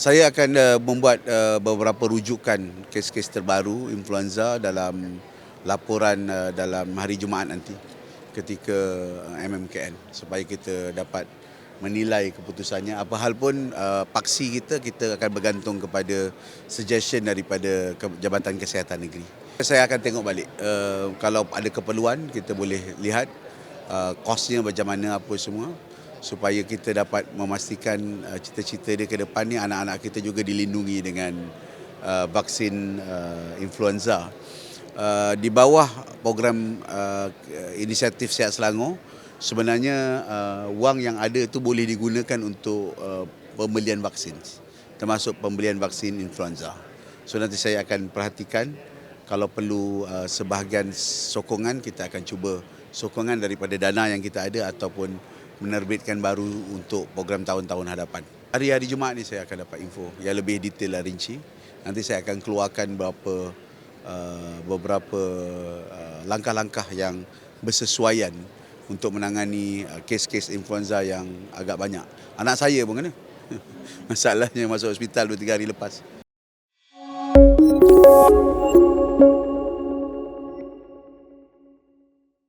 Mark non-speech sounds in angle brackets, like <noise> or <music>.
Saya akan uh, membuat uh, beberapa rujukan kes-kes terbaru influenza dalam laporan uh, dalam hari Jumaat nanti ketika uh, MMKN supaya kita dapat menilai keputusannya. Apa hal pun uh, paksi kita kita akan bergantung kepada suggestion daripada Jabatan Kesihatan Negeri. Saya akan tengok balik uh, kalau ada keperluan kita boleh lihat uh, kosnya macam mana apa semua supaya kita dapat memastikan uh, cita-cita dia ke depan ni anak-anak kita juga dilindungi dengan uh, vaksin uh, influenza. Uh, di bawah program uh, inisiatif Sihat Selangor sebenarnya uh, wang yang ada itu boleh digunakan untuk uh, pembelian vaksin termasuk pembelian vaksin influenza. So nanti saya akan perhatikan kalau perlu uh, sebahagian sokongan kita akan cuba sokongan daripada dana yang kita ada ataupun menerbitkan baru untuk program tahun-tahun hadapan. Hari-hari Jumaat ni saya akan dapat info yang lebih detail dan rinci. Nanti saya akan keluarkan beberapa uh, beberapa uh, langkah-langkah yang bersesuaian untuk menangani uh, kes-kes influenza yang agak banyak. Anak saya pun kena. <laughs> Masalahnya masuk hospital 2 3 hari lepas.